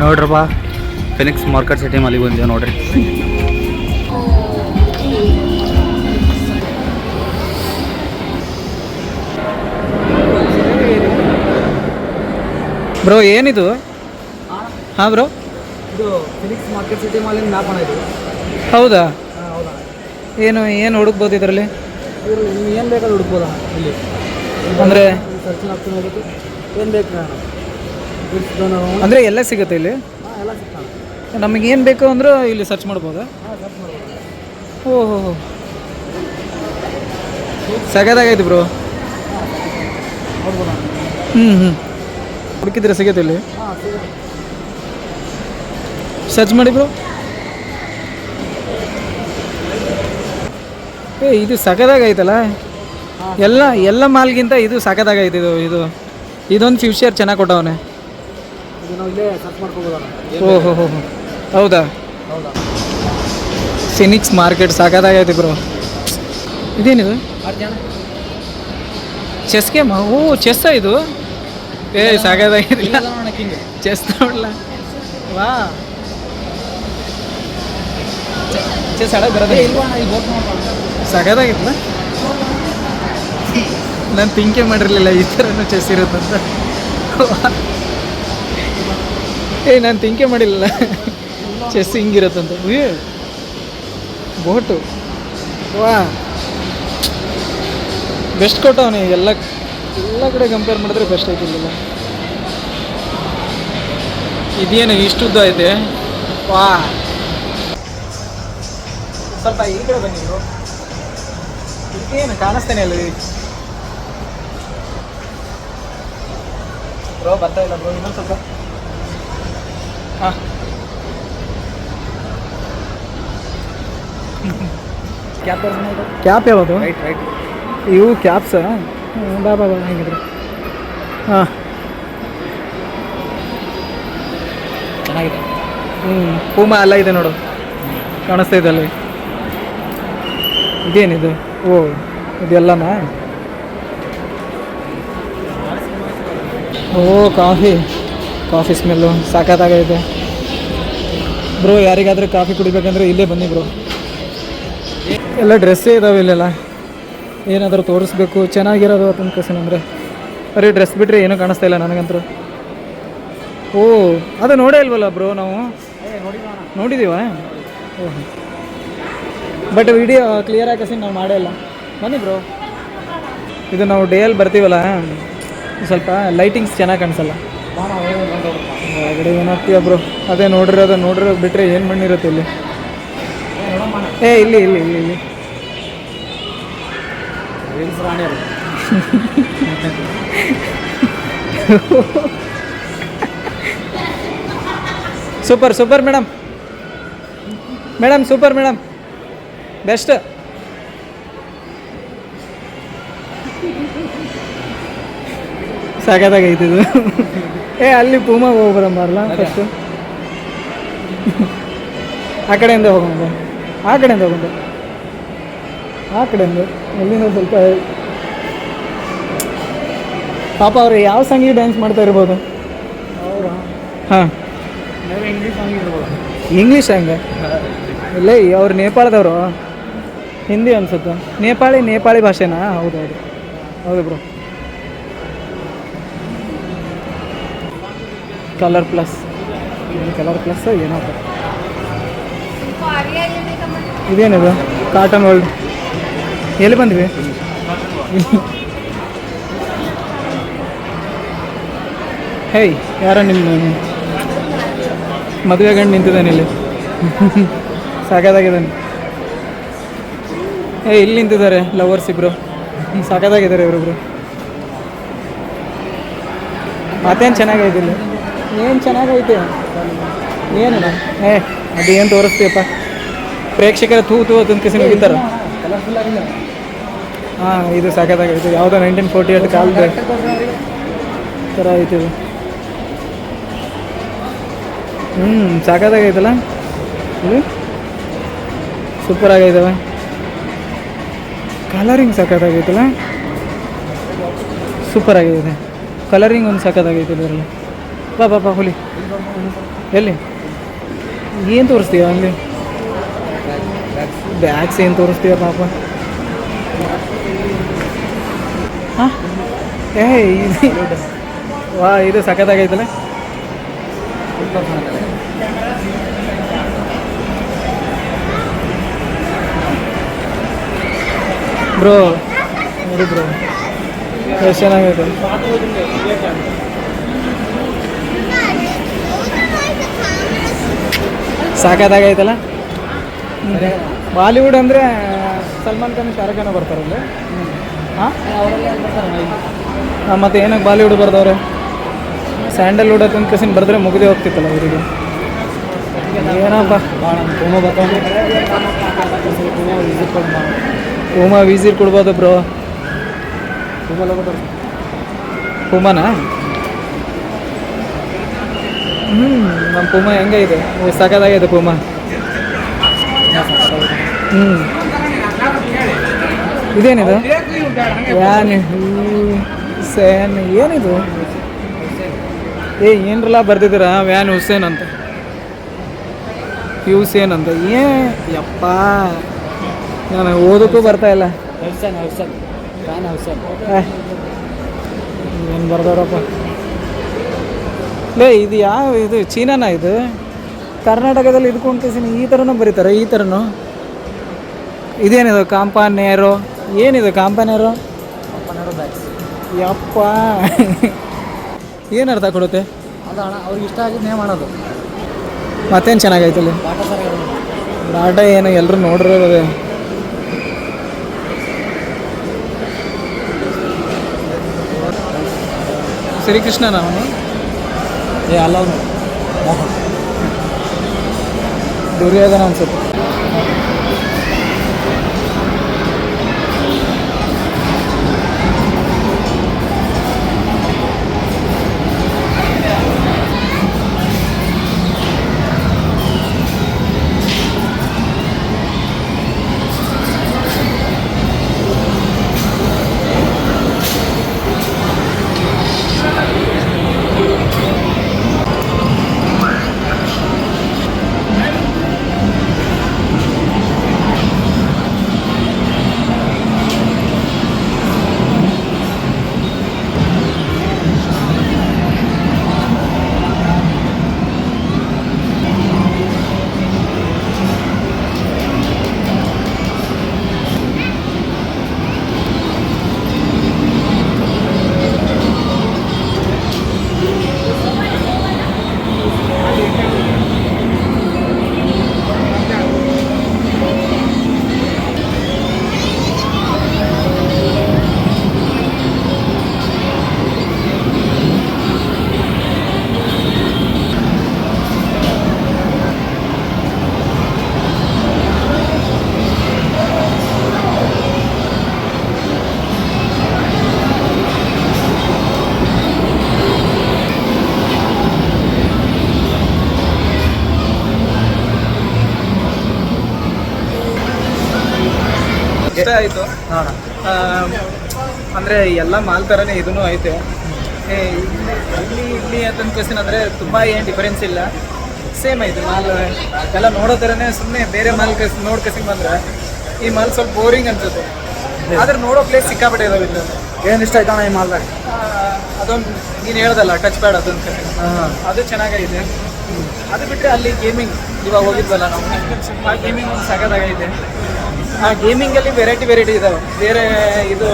ನೋಡ್ರಪ್ಪ Phoenix market city ಮಲ್ಲಿಗೆ ಬಂದೀವಿ ನೋಡ್ರಿ. ಬ್ರೋ ಏನಿದು? ಹಾಂ ಬ್ರೋ? ಇದು ಫಿನಿಕ್ಸ್ ಮಾರ್ಕೆಟ್ ಸಿಟಿ ಮಾಲಿನ ಮ್ಯಾಪ್ ಇದು. ಹೌದಾ? ಏನು ಏನು ಹುಡುಕ್ಬೋದು ಇದರಲ್ಲಿ? ಏನು ಬೇಕಾದ್ರೂ ಹುಡುಕ್ಬೋದಾ ಇಲ್ಲಿ. ಅಂದರೆ ಏನು ಬೇಕು ಅಂದರೆ ಎಲ್ಲ ಸಿಗುತ್ತೆ ಇಲ್ಲಿ? ನಮಗೆ ಏನು ಬೇಕು ಅಂದರೂ ಇಲ್ಲಿ ಸರ್ಚ್ ಮಾಡ್ಬೋದಾ? ಓಹೋ ಸಗದಾಗೈತಿ ಬ್ರೋ ಹ್ಞೂ ಹ್ಞೂ ಹುಡುಕಿದ್ರೆ ಸಿಗುತ್ತೆ ಇಲ್ಲಿ. ಸರ್ಚ್ ಮಾಡಿ ಬ್ರೋ ಏ, ಇದು ಸಖದಾಗೈತಲ್ಲ ಎಲ್ಲ ಎಲ್ಲ ಮಾಲ್ಗಿಂತ ಇದು ಸಖದಾಗೈತೆ ಇದು ಇದು. ಇದೊಂದು ಫ್ಯೂಚರ್ ಚೆನ್ನಾಗಿ ಕೊಟ್ಟವನೆ. ಇದು ನಾವು ಇಲ್ಲೇ ಸರ್ಚ್ ಮಾಡ್ಕೋಬೋದಣ್ಣ ಓಹೋ ಹೋ ಹೋ ಹೌದಾ? ಹೌದಾ? ಫಿನಿಕ್ಸ್ ಮಾರ್ಕೆಟ್ ಸಾಕಾಗೈತಿ ಬ್ರೋ ಇದೇನಿದು? ಚೆಸ್ ಗೇಮ್ ಓ ಚೆಸ್ ಇದು? ಏ ಸಾಕಾಗಿಲ್ಲ ಚೆಸ್ ನೋಡ್ಲ? ವಾ. ಚೆಸ್ ಬರೋದೇ ಬೋಟ್ ನಾನು ಥಿಂಕೇ ಮಾಡಿರಲಿಲ್ಲ ಈ ಥರನೂ ಚೆಸ್ ಇರುತ್ತಂತ. ಏ ನಾನು ತಿಂಕೆ ಮಾಡಿಲ್ಲ ಚೆಸ್ ಹಿಂಗಿರತ್ತಂತ. ಬೋಟು. ವಾ. ಬೆಸ್ಟ್ ಕೊಟ್ಟವನೇ ಎಲ್ಲ ಎಲ್ಲ ಕಡೆ ಕಂಪೇರ್ ಮಾಡಿದ್ರೆ ಬೆಸ್ಟ್ ಆಗಿರಲಿಲ್ಲ ಇದೇನು, ಇಷ್ಟುದ್ದ ಐತೆ? ವಾ. ಸ್ವಲ್ಪ ಈ ಕಡೆ ಬನ್ನಿ ಬ್ರೋ ಕಾಣಿಸ್ತೇನೆ ಅಲ್ಲ ಬ್ರೋ ಬರ್ತಾ ಇಲ್ಲ ಬ್ರೋ ಇನ್ನೊಂದು ಸ್ವಲ್ಪ. ಕ್ಯಾಪ್ ಯಾವುದು? ರೈಟ್ ರೈಟ್ ಇವು ಕ್ಯಾಪ್ಸ ಬಾ ಬಾ ಬಾ ಹೆಂಗಿದ್ರೆ ಹಾಂ. ಚೆನ್ನಾಗಿದೆ. ಹ್ಞೂ ಹೂಮ ಎಲ್ಲ ಇದೆ ನೋಡು. ಕಾಣಿಸ್ತಾ ಇದೆ ಅಲ್ಲಿ. ಇದೇನಿದು? ಓ ಇದೆಲ್ಲನಾ? ಓ ಕಾಫಿ. ಕಾಫಿ ಸ್ಮೆಲ್ಲು ಸಾಕಾಗೈತೆ ಬ್ರೋ ಯಾರಿಗಾದ್ರೂ ಕಾಫಿ ಕುಡಿಬೇಕಂದ್ರೆ ಇಲ್ಲೇ ಬನ್ನಿ ಬ್ರೋ ಎಲ್ಲ ಡ್ರೆಸ್ಸೇ ಇದಾವೆ ಇಲ್ಲೆಲ್ಲ? ಏನಾದರೂ ತೋರಿಸ್ಬೇಕು? ಚೆನ್ನಾಗಿರೋದು ಅಂತ ಕಸನ್ ಅಂದರೆ? ಬರೀ ಡ್ರೆಸ್ ಬಿಟ್ಟರೆ ಏನೂ ಕಾಣಿಸ್ತಾ ಇಲ್ಲ ನನಗಂತೂ. ಓ, ಅದು ನೋಡೇ ಇಲ್ವಲ್ಲ ಬ್ರೋ ನಾವು? ನೋಡಿದೀವಾ? ಬಟ್ ವಿಡಿಯೋ ಕ್ಲಿಯರ್ ಹಾಕಸಿ ನಾವು ಮಾಡೇ ಇಲ್ಲ. ಬನ್ನಿ ಬ್ರೋ ಇದು ನಾವು ಡೇಯಲ್ಲಿ ಬರ್ತೀವಲ್ಲ? ಸ್ವಲ್ಪ ಲೈಟಿಂಗ್ಸ್ ಚೆನ್ನಾಗಿ ಕಾಣಿಸಲ್ಲ. ಹೊರಗಡೆ ಏನಾಗ್ತೀಯ ಬ್ರೋ ಅದೇ ನೋಡಿರೋದ ನೋಡಿರೋ ಬಿಟ್ಟರೆ ಏನು ಮಣ್ಣಿರುತ್ತೆ ಇಲ್ಲಿ? ಏ, ಇಲ್ಲಿ ಇಲ್ಲಿ ಇಲ್ಲಿ ಇಲ್ಲಿ. Super super madam madam super madam best ಸಾಕಾದಾಗ ಇದು. ಏ ಅಲ್ಲಿ ಪೂಮಾಗ ಹೋಗ್ಬರಲ್ಲ ಫಸ್ಟು ಆ ಕಡೆಯಿಂದ ಹೋಗೋಣ ಆ ಕಡೆಯಿಂದ ಹೋಗೋಣ ಆ ಕಡೆಯಿಂದ. ಎಲ್ಲಿಂದ ಸ್ವಲ್ಪ ಪಾಪ ಅವರು ಯಾವ ಸಾಂಗಿಗೆ ಡ್ಯಾನ್ಸ್ ಮಾಡ್ತಾ ಇರ್ಬೋದು? ಹಾಂ. ಇಂಗ್ಲೀಷ್ ಸಾಂಗ್ ಇರ್ಬೋದು. ಇಂಗ್ಲೀಷ್ ಹಂಗೆ ಇಲ್ಲೇ ಅವ್ರು ನೇಪಾಳದವರು. ಹಿಂದಿ ಅನ್ಸುತ್ತೆ. ನೇಪಾಳಿ ನೇಪಾಳಿ ಭಾಷೆನಾ? ಹೌದು ಹೌದು. ಹೌದು bro colour plus colour plus ಏನೋ ಇದೇನಿದು ಕಾಟನ್ ವರ್ಲ್ಡ್ ಎಲ್ಲಿ ಬಂದ್ವಿ? ಹೇಯ್ ಯಾರ ನಿಮ್ಮ ಮದುವೆ ಗಂಡು ನಿಂತಿದ್ದಾನೆ ಇಲ್ಲಿ. ಸಾಕಾದಾಗಿದ್ದಾನೆ. ಏ ಇಲ್ಲಿ ನಿಂತಿದ್ದಾರೆ ಲವರ್ಸ್ ಇಬ್ಬರು ಸಾಕಾದಾಗಿದ್ದಾರೆ ಇವರಿಬ್ರು. ಮತ್ತೇನು ಚೆನ್ನಾಗೈತೆ ಇಲ್ಲಿ? ಏನು ಚೆನ್ನಾಗೈತೆ. ಏನು ಏ ಏನು ತೋರಿಸ್ತೀಯಪ್ಪ? ಪ್ರೇಕ್ಷಕರ ತೂ ತೂ ಅದನ್ನ ಕಿಸಿ ಮುಗಿತಾರ. ಹಾಂ, ಇದು ಸಾಕಾಗೈತೆ ಯಾವುದೋ ನೈನ್ಟೀನ್ ಫೋರ್ಟಿ ಏಟ್ ಕಾಲದ ಥರ ಐತೆ ಇದು. ಹ್ಞೂ ಸಾಕಾಗೈತಲ್ಲ ಇದು ಸೂಪರ್ ಆಗೈತವ ಕಲರಿಂಗ್ ಸಾಕಾಗೈತಲ್ಲ ಸೂಪರ್ ಆಗಿದೆ ಕಲರಿಂಗ್ ಒಂದು ಸಾಕಾಗೈತೆ ಇದರಲ್ಲಿ. ಬಾ ಬಾ ಬಾ, ಹುಲಿ. ಎಲ್ಲಿ? ಏನು ತೋರಿಸ್ತೀಯ ಅಲ್ಲಿ? ಬ್ಯಾಗ್ಸ್ ಏನು ತೋರಿಸ್ತೀಯ ಪಾಪ? ಹಾಂ? ಏ ವಾ, ಇದು ಸಖತ್ತಾಗೈತಲ್ಲ? ಬ್ರೋ ನೋಡಿ ಬ್ರೋ ಎಷ್ಟು ಚೆನ್ನಾಗೈತೆ ಸಾಕಾದಾಗೈತಲ್ಲ ಬಾಲಿವುಡ್ ಅಂದರೆ, ಸಲ್ಮಾನ್ ಖಾನ್, ಶಾರುಖ್ ಬರ್ತಾರೆ ಬರ್ತಾರಲ್ಲ ಹಾಂ? ಮತ್ತು ಏನಕ್ಕೆ ಬಾಲಿವುಡ್ ಬರ್ದವ್ರೆ? ಸ್ಯಾಂಡಲ್ವುಡ್ ಅಂತ ಕಸಿನ್ ಬರೆದ್ರೆ ಮುಗಿದೇ ಹೋಗ್ತಿತ್ತಲ್ಲ ಅವರಿಗೆ. ಏನಪ್ಪ? ವಿಸಿಟ್ ಉಮಾ ವೀಸಿರ್ ಕೊಡ್ಬೋದು ಬ್ರೋ ಪುಮಾನ ಹ್ಞೂ ನಮ್ಮ ಪುಮಾ ಹೆಂಗೈತೆ? ಇದೆ ಸಖತ್ತಾಗೈತೆ ಪುಮಾ. ಹ್ಞೂ ಇದೇನಿದು? ವ್ಯಾನ್ ಹುಸೇನ್ ಏನಿದು? ಏ ಏನ್ರಲ್ಲ ಬರ್ತಿದಿರ ವ್ಯಾನ್ ಹುಸೇನ್ ಅಂತ. ಹುಸೇನ್ ಅಂತ. ಏ ಯಪ್ಪ. ನಾನು ಓದಕ್ಕೂ ಬರ್ತಾ ಇಲ್ಲ. ಏನು ಬರ್ದಾರಪ್ಪ? ಲೇ ಇದು ಯಾವ ಇದು ಚೀನಾನ ಇದು? ಕರ್ನಾಟಕದಲ್ಲಿ ಇದ್ಕೊಂಡ್ತೀನಿ ಈ ಥರನೂ ಬರೀತಾರೆ ಈ ಥರನೂ ಇದೇನಿದು ಕಾಂಪಾನೇರೋ? ಏನಿದು ಕಾಂಪಾನೇರೋ? ಯಪ್ಪ. ಏನು ಅರ್ಥ ಕೊಡುತ್ತೆ? ಅವ್ರಿಗೆ ಇಷ್ಟ ಆಗಿದ್ದು ನೇಮ್ ಮಾಡೋದು. ಮತ್ತೇನು ಚೆನ್ನಾಗೈತಲ್ಲಿ ಬಾಟ ಆಟ ಏನು ಎಲ್ಲರೂ ನೋಡಿರೋದು. ಶ್ರೀಕೃಷ್ಣನ ಅವನು? ಏ ಅಲ್ಲ ಅವನು ಮೋಹನ್ ದುರ್ಯೋಧನ ಅನ್ಸುತ್ತೆ ಅಂದರೆ ಎಲ್ಲ ಮಾಲ್ ಥರನೇ ಇದೂ ಐತೆ. ಇಲ್ಲಿ ಇಲ್ಲಿ ಅಂತ ಕ್ವೆಶನ್ ಅಂದರೆ ತುಂಬ ಏನು ಡಿಫರೆನ್ಸ್ ಇಲ್ಲ. ಸೇಮ್ ಐತೆ ಮಾಲ್. ಎಲ್ಲ ನೋಡೋ ಥರನೇ ಸುಮ್ಮನೆ ಬೇರೆ ಮಾಲ್ ಕಸ್ ನೋಡಿ ಕಸಿಗೆ ಬಂದರೆ ಈ ಮಾಲ್ ಸ್ವಲ್ಪ ಬೋರಿಂಗ್ ಅನ್ಸುತ್ತೆ. ಆದರೆ ನೋಡೋ ಪ್ಲೇಸ್ ಸಿಕ್ಕಾಪಟ್ಟೆ ಇದಾವೆ ಇಲ್ಲ. ಏನು ಇಷ್ಟ ಆಯ್ತಾ ಈ ಮಾಲ್ದಾಗ? ಅದೊಂದು ನೀನು ಹೇಳ್ದಲ್ಲ ಟಚ್ ಪ್ಯಾಡ್ ಅದೊಂದು ಅದು ಚೆನ್ನಾಗೈತೆ. ಅದು ಬಿಟ್ಟರೆ ಅಲ್ಲಿ ಗೇಮಿಂಗ್ ಇವಾಗ ಹೋಗಿದ್ವಲ್ಲ ನಾವು. ಆ ಗೇಮಿಂಗ್ ಒಂದು ಸಖತ್ತಾಗೈತೆ. ಆ ಗೇಮಿಂಗಲ್ಲಿ ವೆರೈಟಿ ವೆರೈಟಿ ಇದಾವೆ. ಬೇರೆ ಇದು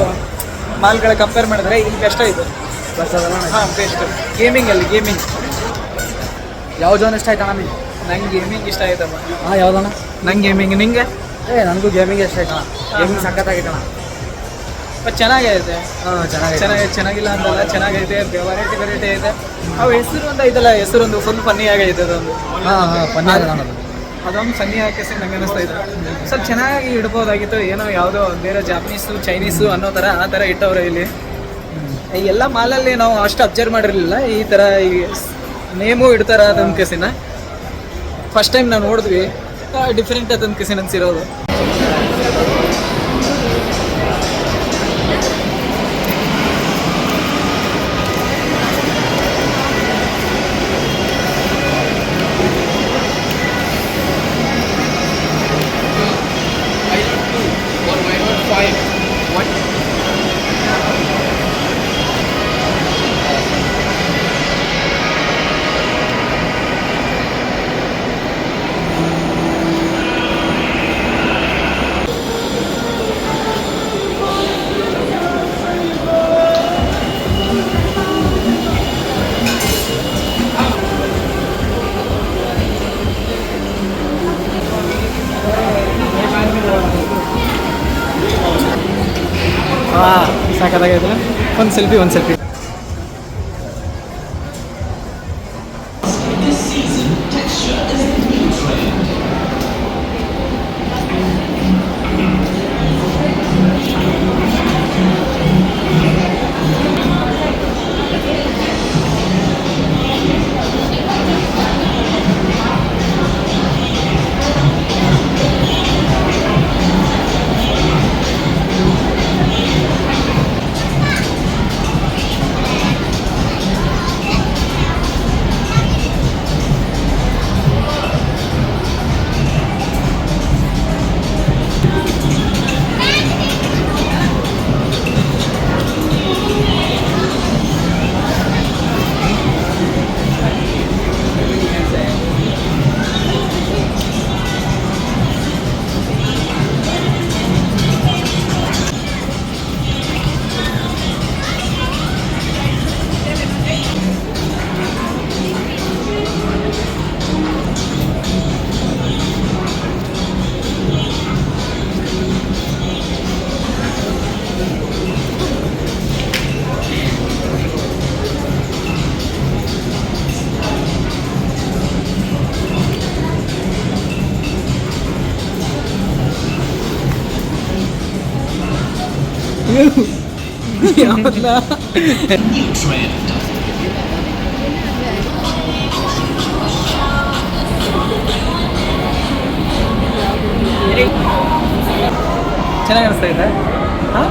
ಮಾಲ್ಗಳ ಕಂಪೇರ್ ಮಾಡಿದ್ರೆ ಇಲ್ಲಿ ಬೆಸ್ಟ್ ಅದಲ್ಲ ಹಾಂ ಬೆಸ್ಟ್ ಗೇಮಿಂಗಲ್ಲಿ ಗೇಮಿಂಗ್ ಯಾವ ಜೋನ್ ಇಷ್ಟ ಆಯ್ತಾ ನಮಗೆ? ನಂಗೆ ಗೇಮಿಂಗ್ ಇಷ್ಟ ಆಯ್ತಮ್ಮ. ಹಾಂ ಯಾವ್ದಣ್ಣ? ನಂಗೆ ಗೇಮಿಂಗ್ ನಿಂಗೆ? ಏ ನನಗೂ ಗೇಮಿಂಗ್ ಇಷ್ಟ ಆಯ್ತಣ್ಣ. ಗೇಮಿಂಗ್ ಸಖತ್ತಾಗೈತಣ್ಣ. ಬಟ್ ಚೆನ್ನಾಗೈತೆ. ಹಾಂ ಚೆನ್ನಾಗಿ ಚೆನ್ನಾಗಿ ಚೆನ್ನಾಗಿಲ್ಲ ಅಂತಲ್ಲ ಚೆನ್ನಾಗೈತೆ ವೆರೈಟಿ ವೆರೈಟಿ ಐತೆ. ಅವು ಹೆಸರು ಒಂದು ಐತಲ್ಲ ಹೆಸರು ಒಂದು ಫುಲ್ ಪನ್ನಿ ಆಗೈತೆ ಅದೊಂದು. ಹಾಂ ಹಾಂ ಪನ್ನಿ ಆಗಿದೆ ಅದು ಅದೊಂದು ಸನ್ನಿ ಹಾಕಿಸಿ ನಂಗೆ ಅನ್ನಿಸ್ತಾ ಇದ್ರು ಸ್ವಲ್ಪ ಚೆನ್ನಾಗಿ ಇಡ್ಬೋದಾಗಿತ್ತು. ಏನೋ ಯಾವುದೋ ಬೇರೆ ಜಾಪನೀಸು ಚೈನೀಸು ಅನ್ನೋ ಥರ ಆ ಥರ ಇಟ್ಟವ್ರೆ ಇಲ್ಲಿ. ಎಲ್ಲ ಮಾಲಲ್ಲಿ ನಾವು ಅಷ್ಟು ಅಬ್ಸರ್ವ್ ಮಾಡಿರಲಿಲ್ಲ. ಈ ಥರ ಈ ನೇಮು ಇಡ್ತಾರ ಅದೊಂದು ಕೆಸಿನ ಫಸ್ಟ್ ಟೈಮ್ ನಾವು ನೋಡಿದ್ವಿ. ಡಿಫ್ರೆಂಟ್ ಅದೊಂದು ಕೆಸಿನ ಅನ್ಸಿರೋದು Wait, what? ಸಾಕಾಗೈತಲ್ಲ ಒಂದು ಸೆಲ್ಫಿ ಒಂದು ಸೆಲ್ಫಿ. ಚೆನ್ನಾಗಿ ಅನಿಸ್ತಾ ಇದೆ ಹಾಂ